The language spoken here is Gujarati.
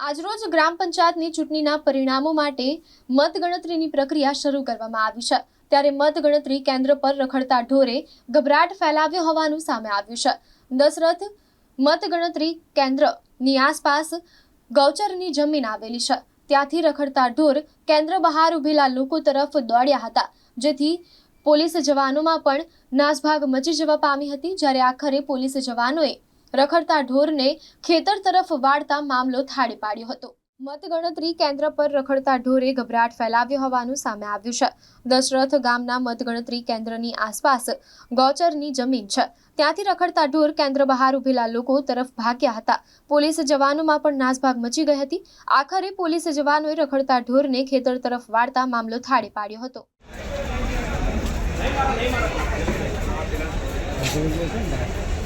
આજરોજ ગ્રામ પંચાયતની ચૂંટણીના પરિણામો માટે મતગણતરીની પ્રક્રિયા શરૂ કરવામાં આવી છે. ત્યારે મતગણતરી કેન્દ્ર પર રખડતા ઢોરે ગભરાટ ફેલાવ્યો હોવાનું સામે આવ્યું છે. દશરથ મતગણતરી કેન્દ્રની આસપાસ ગૌચરની જમીન આવેલી છે. ત્યાંથી રખડતા ઢોર કેન્દ્ર બહાર ઉભેલા લોકો તરફ દોડ્યા હતા. જેથી પોલીસ જવાનોમાં પણ નાસભાગ મચી જવા પામી હતી. જ્યારે આખરે પોલીસ જવાનોએ રખડતા ઢોરને ખેતર તરફ વાળતા મામલો થાળે પાડ્યો હતો. મતગણતરી કેન્દ્ર પર રખડતા ઢોરે ગભરાટ ફેલાવ્યો હોવાનું સામે આવ્યું છે. દશરથ ગામના મતગણતરી કેન્દ્રની આસપાસ ગૌચરની જમીન છે. ત્યાંથી રખડતા ઢોર કેન્દ્ર બહાર ઉભેલા લોકો તરફ ભાગ્યા હતા. પોલીસ જવાનોમાં પણ નાસભાગ મચી ગઈ હતી. આખરે પોલીસ જવાનોએ રખડતા ઢોરને ખેતર તરફ વાળતા મામલો થાળે પાડ્યો હતો.